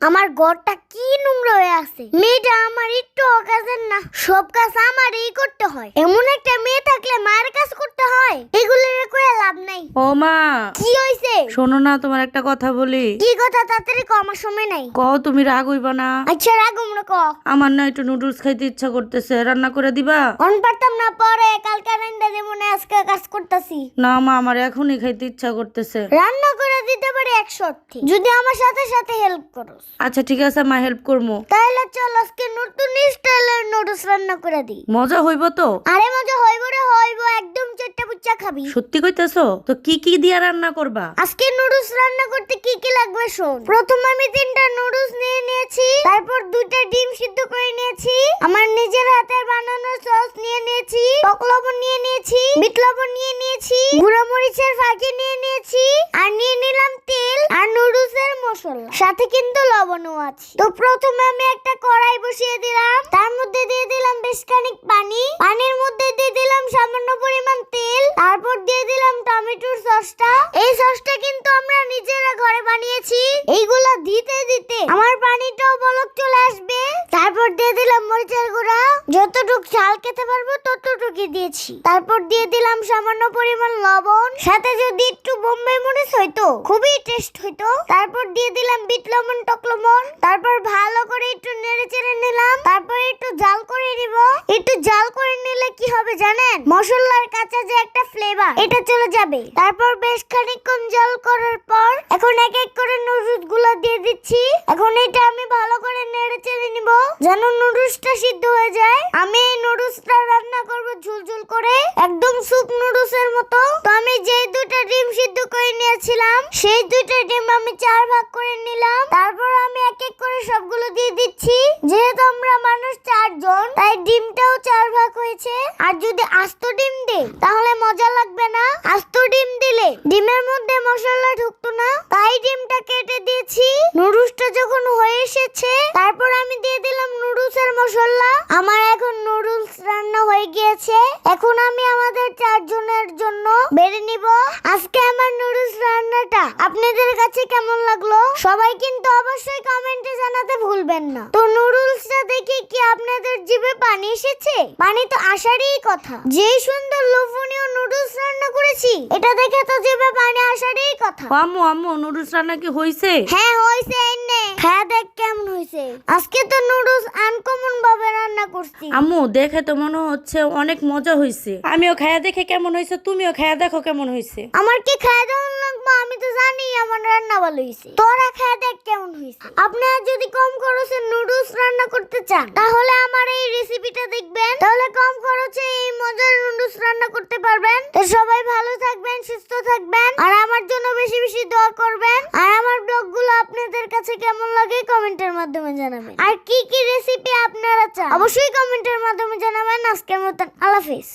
আমার ঘরটা কি নোংরা হয়ে আছে? মেয়েটা আমার একটু অকাজের না সব কাজ আমারই করতে হয়। এমন একটা মেয়ে থাকলে মায়ের কাজ করতে হয় এগুলোর কয়ে লাভ নাই। ও মা কি হইছে? শোনো না তোমার একটা কথা বলি। কি কথা? তাড়াতাড়ি কম আমার সময় নাই। তুমি রাগ হইবা না। আচ্ছা রাগুম না ক আমার না একটু নুডলস খাইতে ইচ্ছা করতেছে রান্না করে দিবা? অন পারতাম না পরে কালকে রান্না দেবো না আজকে কাজ করতেছি। না মা আমার এখনই খাইতে ইচ্ছা করতেছে। রান্না করে দিতে পারি এক শর্তে। যদি আমার সাথে সাথে হেল্প করো আচ্ছা ঠিক আছে মা হেল্প করব তাহলে চল আজকে নতুন স্টাইলের নুডলস রান্না করে দিই। মজা হইব তো? আরে মজা হইব রে হইব একদম চট্টা পুচ্চা খাবি। সত্যি কইতেছো? তো কি কি দিয়া রান্না করবা? আজকে নুডলস রান্না করতে কি কি লাগবে শোন। প্রথম আমি তিনটা নুডলস নিয়ে নিয়েছি তারপর দুইটা ডিম সিদ্ধ করে নিয়েছি আমার নিজের হাতের বানানো সস নিয়ে নিয়েছি টক লবণ নিয়ে নিয়েছি বিট লবণ নিয়ে নিয়েছি গুঁড়ো মরিচের ফাঁকি নিয়ে নিয়েছি আর নিয়ে নিলাম তেল আর নুডলসের মশলা সাথে কিন্তু লবণও আছে। তো প্রথমে আমি একটা কড়াই বসিয়ে দিলাম। তার মধ্যে দিয়ে দিলাম বেশ খানিক পানি। পানির মধ্যে দিয়ে দিলাম সামান্য পরিমাণ তেল। তারপর দিয়ে দিলাম টমেটোর সসটা। এই সসটা কিন্তু আমরা নিজেরা ঘরে বানিয়েছি। এইগুলা দিতে দিতে আমার পানিটাও বলক চলে আসবে। তারপর দিয়ে দিলাম মরিচের গুঁড়া। যতটুক ঝাল খেতে পারব ততটুকুই দিয়েছি। তারপর দিয়ে দিলাম সামান্য পরিমাণ লবণ। সাথে যদি একটু বোম্বে মরিচ হইতো, খুবই টেস্ট হইতো। তারপর দিয়ে দিলাম বিট লবণ, টক লবণ। তারপর ভালো করে একটু নেড়ে চেড়ে নিলাম। তারপর একটু জাল করে নিব। একটু জাল কি হবে জানেন? মশলার কাঁচা যে একটা ফ্লেভার এটা চলে যাবে। তারপর বেশ খানিকক্ষণ জল করার পর এখন এক এক করে নুডলসগুলো দিয়ে দিচ্ছি। এখন এটা আমি ভালো করে নেড়ে চেড়ে নিব। যেন নুডলসটা সিদ্ধ হয়ে যায়। আমি এই নুডলসটা রান্না করব ঝুলঝুল করে, একদম স্যুপ নুডলসের মতো। তো আমি যেই দুটো ডিম সিদ্ধ করে নিয়েছিলাম, সেই দুটো ডিম আমি চার ভাগ করে নিলাম। তারপর আমি এক এক করে সবগুলো দিয়ে দিচ্ছি যেহেতু আমরা মানুষ চারজন তাই ডিমটাও চার ভাগ হয়েছে আর যদি আস্ত ডিম দেই, তাহলে মজা লাগবে না? আস্ত ডিম দিলে ডিমের মধ্যে মশলা ঢুকতো না? তাই ডিমটা কেটে দিয়েছি। নুডলসটা যখন হয়ে এসেছে, তারপর আমি দিয়ে দিলাম নুডলসের মশলা। আমার এখন নুডলস রান্না হয়ে গিয়েছে। এখন আমি আমাদের চারজনের জন্য বেড়ে নিব। আজকে আমার নুডলস রান্নাটা আপনাদের কাছে কেমন লাগল? সবাই কিন্তু অবশ্যই কমেন্টে জানাতে ভুলবেন না। তো নুডলসটা দেখে কি আপনাদের জিভে পানি এসেছে? পানি তো আসারই কথা। যেই সুন্দর লোভনীয় নুডলস রান্না করেছি এটা দেখে তো জিভে পানি আসারই কথা। আম্মু আম্মু নুডলস রান্না কি হইছে? হ্যাঁ হইছে এনে। হ্যাঁ দেখ কেমন হইছে। আজকে তো নুডলস আনকমন ভাবে রান্না করছি। আম্মু দেখে তো মনে হচ্ছে অনেক মজা হইছে। আমিও খায়া দেখে কেমন হইছে তুমিও খায়া দেখো কেমন হইছে। আমার কি খাওয়া দাওয়া লাগবে? আমি তো আমার রান্না ভালো হয়েছে তোরা খাওয়া দেখ কেমন হয়েছে আপনারা যদি কম খরচে নুডলস রান্না করতে চান তাহলে আমার এই রেসিপিটা দেখবেন। তাহলে কম খরচে এই মজার নুডলস রান্না করতে পারবেন। তো সবাই ভালো থাকবেন সুস্থ থাকবেন আর আমার জন্য বেশি বেশি দোয়া করবেন। আর আমার ব্লগগুলো আপনাদের কাছে কেমন লাগে কমেন্টের মাধ্যমে জানাবেন। আর কি কি রেসিপি আপনারা চান? অবশ্যই কমেন্টের মাধ্যমে জানাবেন। আজকের মতন আল্লাহ হাফিজ।